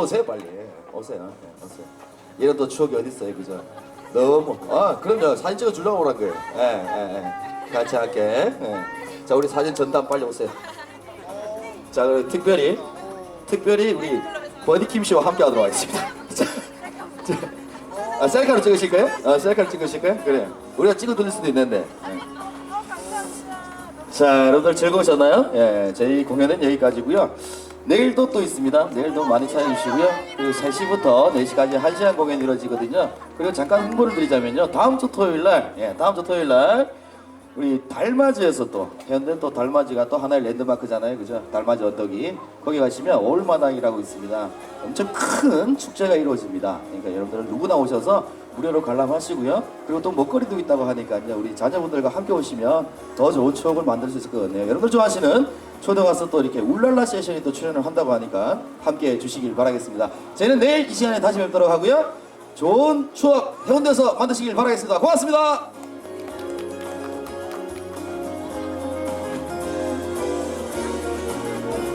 오세요 빨리. 오세요. 네, 오세요. 이런 또 추억이 어디 있어요 그죠? 너무. 아 그럼요 사진 찍어 주려고 오란 거예요. 예 예 예, 같이 할게. 예. 자 우리 사진 전담 빨리 오세요. 자 그리고 특별히 특별히 우리 버디킴 씨와 함께 하도록 하겠습니다. 자, 자, 아 셀카로 찍으실 거예요? 아 셀카로 찍으실 거예요? 그래요 우리가 찍어 드릴 수도 있는데. 예. 자, 여러분들 즐거우셨나요? 예, 저희 공연은 여기까지고요. 내일도 또 있습니다. 내일도 많이 찾아주시고요. 그리고 3시부터 4시까지 1시간 공연이 이루어지거든요. 그리고 잠깐 홍보를 드리자면요. 다음 주 토요일 날, 예, 다음 주 토요일 날 우리 달맞이에서 또 현대는 또 달맞이가 또 하나의 랜드마크잖아요. 그죠? 달맞이 언덕이 거기 가시면 올마당이라고 있습니다. 엄청 큰 축제가 이루어집니다. 그러니까 여러분들 누구나 오셔서 무료로 관람하시고요. 그리고 또 먹거리도 있다고 하니까요. 우리 자녀분들과 함께 오시면 더 좋은 추억을 만들 수 있을 것 같네요. 여러분들 좋아하시는 가수 또 이렇게 울랄라 세션이 또 출연을 한다고 하니까 함께 해주시길 바라겠습니다. 저희는 내일 이 시간에 다시 뵙도록 하고요. 좋은 추억 해운대에서 만드시길 바라겠습니다. 고맙습니다.